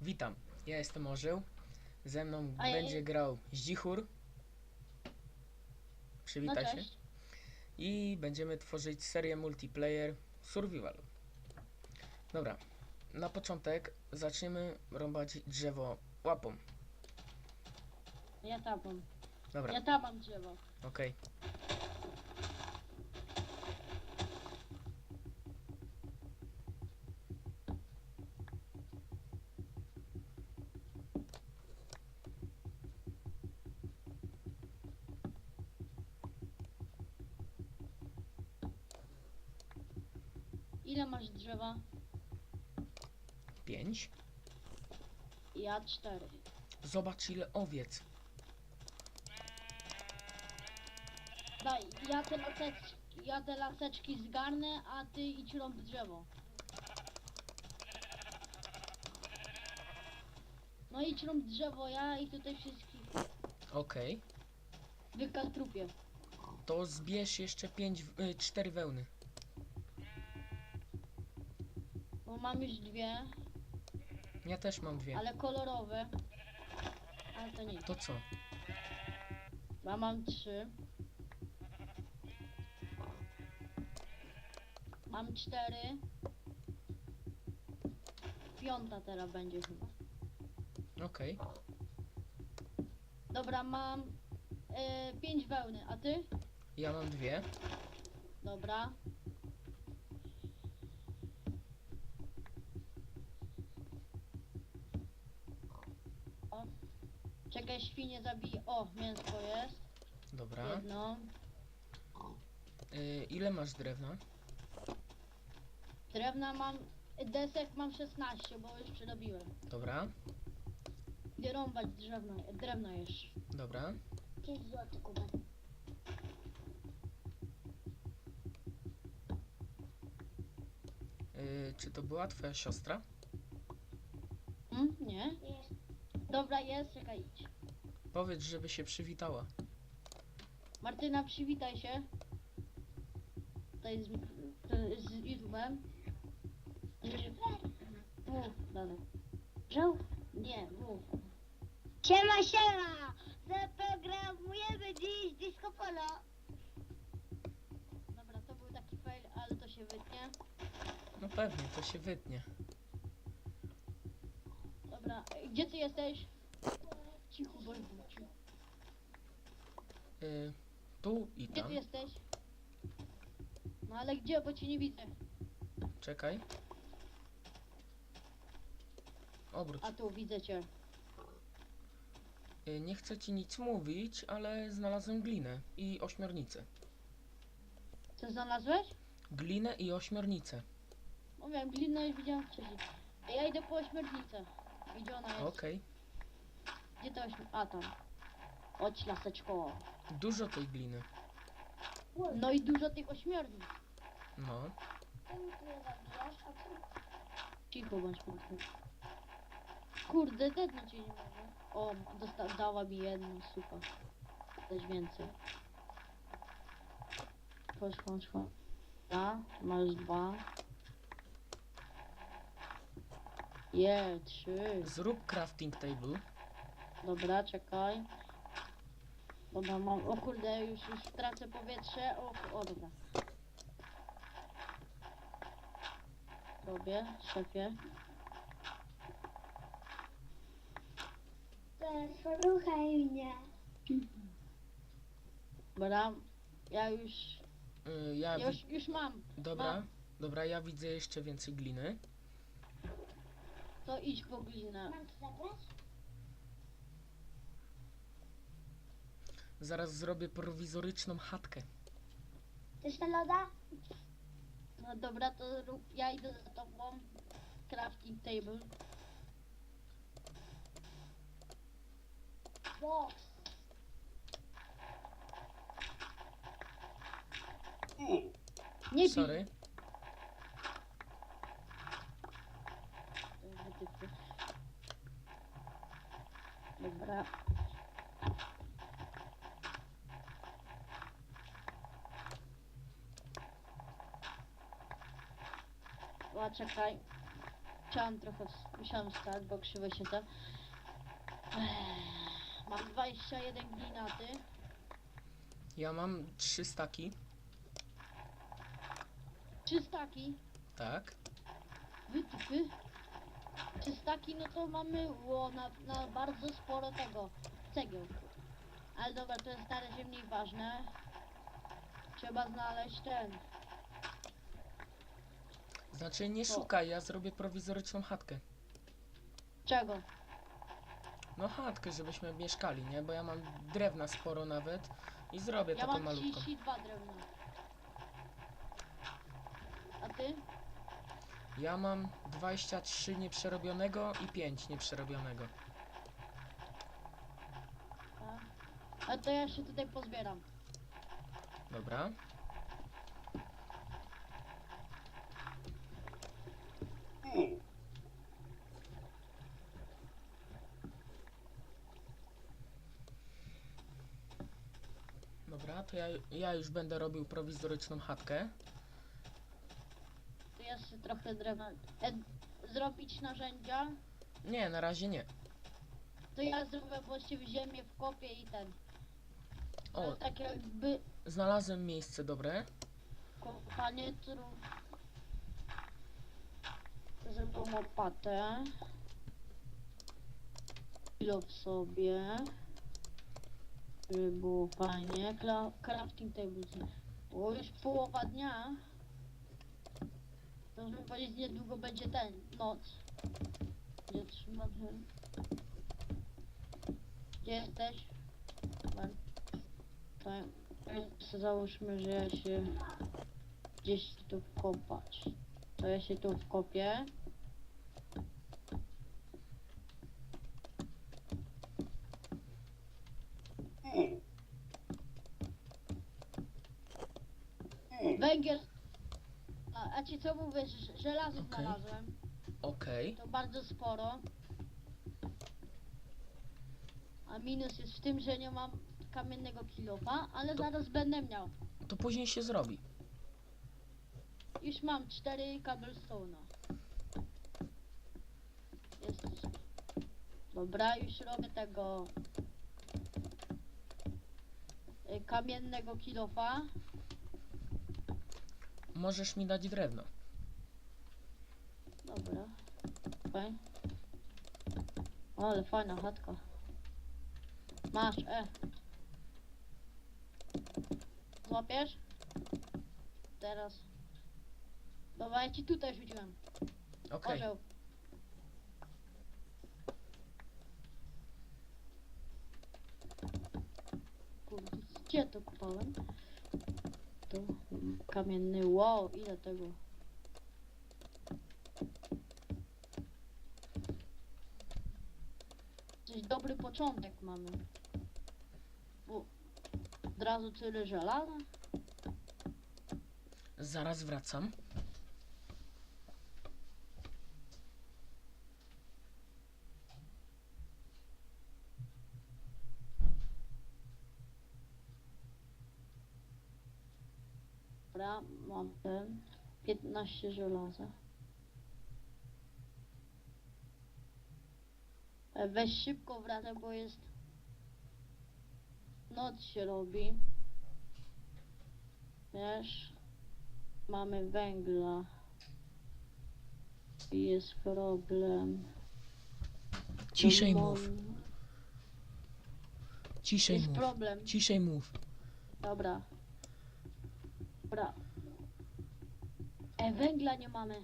Witam, ja jestem Orzeł. Ze mną A ja będzie grał Zdzichur. No Przywitaj się. cześć. I będziemy tworzyć serię multiplayer survival. Dobra, na początek zaczniemy rąbać drzewo łapą. Ja tapam. Dobra, Ja tapam drzewo. okej. Ile masz drzewa? Pięć. Ja cztery. Zobacz ile owiec. Daj, ja te laseczki, ja te laseczki zgarnę, a ty idź rąb drzewo. No idź rąb drzewo, ja i tutaj wszystkich Okej. wykastrupię. To zbierz jeszcze pięć, y, cztery wełny. Bo mam już dwie, Ja też mam dwie. ale kolorowe. Ale to nie. To co? Ja mam trzy. Mam cztery. Piąta teraz będzie chyba. Okej. Dobra, mam e, pięć wełny, a ty? Ja mam dwie. Dobra. O. Czekaj, świnie zabij. O, mięsko jest. Dobra. Jedno. Y, ile masz drewna? Drewna mam. Desek mam 16, bo już przyrobiłem. Dobra. Gdzie rąbać drewno, drewno jeszcze. Dobra. 5 zł kubek. Y, czy to była twoja siostra? Hmm? Nie? Dobra, jest, czekaj, idź. Powiedz, żeby się przywitała. Martyna, przywitaj się. Tutaj z, z YouTube'em. Mów, dalej. Żół? Nie, mów. Siema, siema! Zaprogramujemy dziś disco polo. Dobra, to był taki fail, ale to się wytnie. No pewnie, to się wytnie. Dobra, gdzie ty jesteś? Cicho. Y, tu i Gdzie tam. ty jesteś? No ale gdzie, bo cię nie widzę. Czekaj. Obróć. A tu, widzę cię. Y, nie chcę ci nic mówić, ale znalazłem glinę i ośmiornicę. Co znalazłeś? Glinę i ośmiornicę. Mówiłem, glinę już widziałem wcześniej. Ej, Ja idę po ośmiornicę. Gdzie ona jest? Okej. Gdzie to ośmior... A, tam. Chodź, laseczko. Dużo tej gliny. No i dużo tych ośmiornic. No. Cicho bądź Marty. Kurde, dedno cię nie mogę. O, dosta- dała mi jedno, super. Też więcej. Chodź, chodź, chodź. Ja, masz dwa. Je, trzy. Zrób crafting table. Dobra, czekaj. Dobra, mam. O kurde, już, już tracę powietrze. O, o dobra. Robię, szefie. Poruchaj mnie. Dobra, ja już. Y, ja wi- już, już mam. Dobra. mam. Dobra, ja widzę jeszcze więcej gliny. To idź po glinę. Mam to zabrać? Zaraz zrobię prowizoryczną chatkę. Też na loda? No dobra, to rób. Ja idę za tobą. Crafting table. Box. Nie. Sorry. Dobra. O, czekaj. Chciałam trochę... Musiałem stać, bo krzywe się te. Mam 21 glinaty. Ja mam trzy staki. Trzy staki. Tak. Wytypy. Trzy staki, no to mamy ło, na, na bardzo sporo tego cegieł. Ale dobra, to jest na razie mniej ważne. Trzeba znaleźć ten. Znaczy nie szukaj, ja zrobię prowizoryczną chatkę. Czego? No chatkę, żebyśmy mieszkali, nie? Bo ja mam drewna sporo nawet i zrobię Ja taką mam malutką. 32 drewna. A ty? Ja mam 23 nieprzerobionego i 5 nieprzerobionego. A, a to ja się tutaj pozbieram. Dobra. Dobra, to ja, ja już będę robił prowizoryczną chatkę. To ja sobie trochę drewna. E, zrobić narzędzia. Nie, na razie nie. To ja zrobię właściwie ziemię w kopie i ten. O, O. Tak jakby znalazłem miejsce dobre. kopanie trów. Zrobię łopatę. Kilo w sobie. Żeby było fajnie. Kla crafting table. Bo już połowa dnia. To żeby powiedzieć niedługo będzie ten, noc. Gdzie ten? Gdzie jesteś? Załóżmy, że ja się gdzieś tu wkopać. To ja się tu wkopię. Węgiel. A, a ci co mówię, że żelazo Okej. znalazłem. Okej. To bardzo sporo. A minus jest w tym, że nie mam kamiennego kilofa, ale To- zaraz będę miał. To później się zrobi. Już mam cztery cobblestone'a. Jest. Dobra, już robię tego y, kamiennego kilofa. Możesz mi dać drewno. Dobra. Okej. O, ale fajna chatka. Masz, e. Złapiesz? Teraz. Dobra, ja ci tutaj rzuciłem. Okej. Orzeł. Kurde, gdzie to kupałem? To kamienny, wow, ile tego? Coś dobry początek mamy. Bo od razu tyle żelaza? Zaraz wracam. Dobra, mam ten. 15 żelaza. E, Weź szybko wracaj, bo jest... Noc się robi. Wiesz? Mamy węgla. I jest problem. Ciszej No, mów. Ciszej Jest mów. problem. Ciszej mów. Dobra. Dobra. E, węgla nie mamy.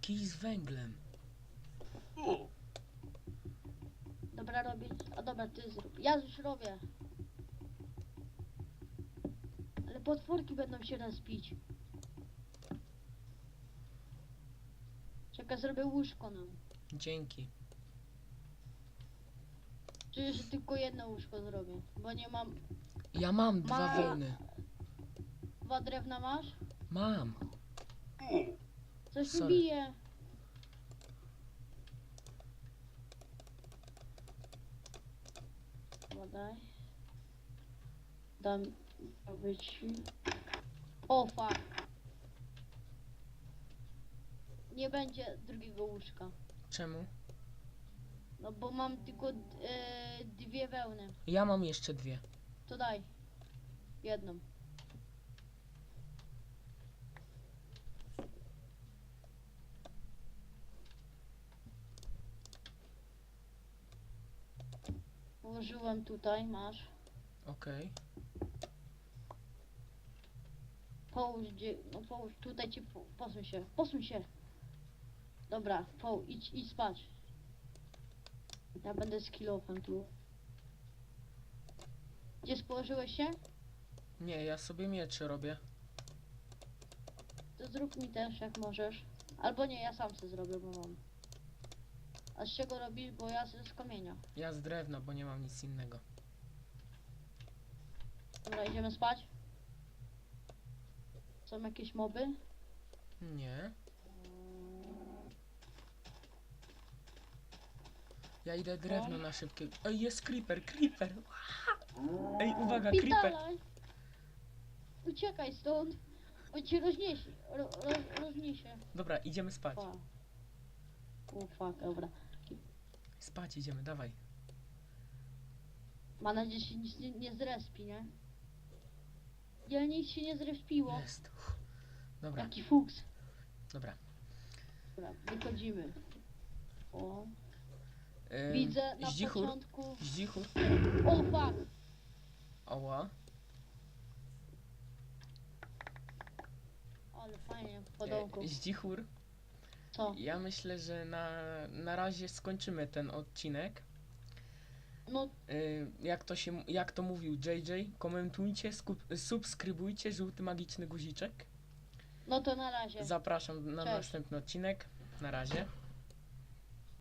Kij z węglem. Dobra, robię. A dobra, ty zrób. Ja już robię. Ale potworki będą się rozpić. Czekaj, zrobię łóżko nam. Dzięki. Czuję, że tylko jedno łóżko zrobię. Bo nie mam. Ja mam dwa Ma- wełny. Dwa drewna masz? Mam. Coś mi Sorry. bije. Podaj. Dam być. O fuck. Nie będzie drugiego łóżka. Czemu? No bo mam tylko e, dwie wełny. Ja mam jeszcze dwie. To daj. Jedną. Włożyłem tutaj, masz. Okej. Połóż gdzie, no połóż, tutaj ci, po- posuń się, posuń się. Dobra, połóż, idź, idź spać. Ja będę z kilofem tu. Gdzie położyłeś się? Nie, ja sobie miecze robię. To zrób mi też, jak możesz. Albo nie, ja sam sobie zrobię, bo mam. A z czego robisz? Bo ja z z kamienia. Ja z drewna, bo nie mam nic innego. Dobra, idziemy spać. Są jakieś moby? Nie. Ja idę drewno na szybkie. Ej, jest creeper, creeper! Ej, uwaga, creeper! Pitalaj! Uciekaj stąd! On cię rozniesie. Ro, roz, rozniesie. Dobra, idziemy spać. O fuck, dobra. Spać idziemy, dawaj. Ma nadzieję, że się nic nie, nie zrespi, nie? Ja nic się nie zrespiło. Jest. Uff. Dobra, Jaki fuks. dobra. Dobra, wychodzimy. O, Ym, widzę na Zdzichur, początku... zdzichur. O fuck! Oła. Ale fajnie, w podąku. E, Zdzichur. Co? Ja myślę, że na, na razie skończymy ten odcinek. No, Y, jak, to się, jak to mówił JJ, komentujcie, skup, subskrybujcie, żółty magiczny guziczek. no to na razie. Zapraszam na Cześć. następny odcinek. Na razie.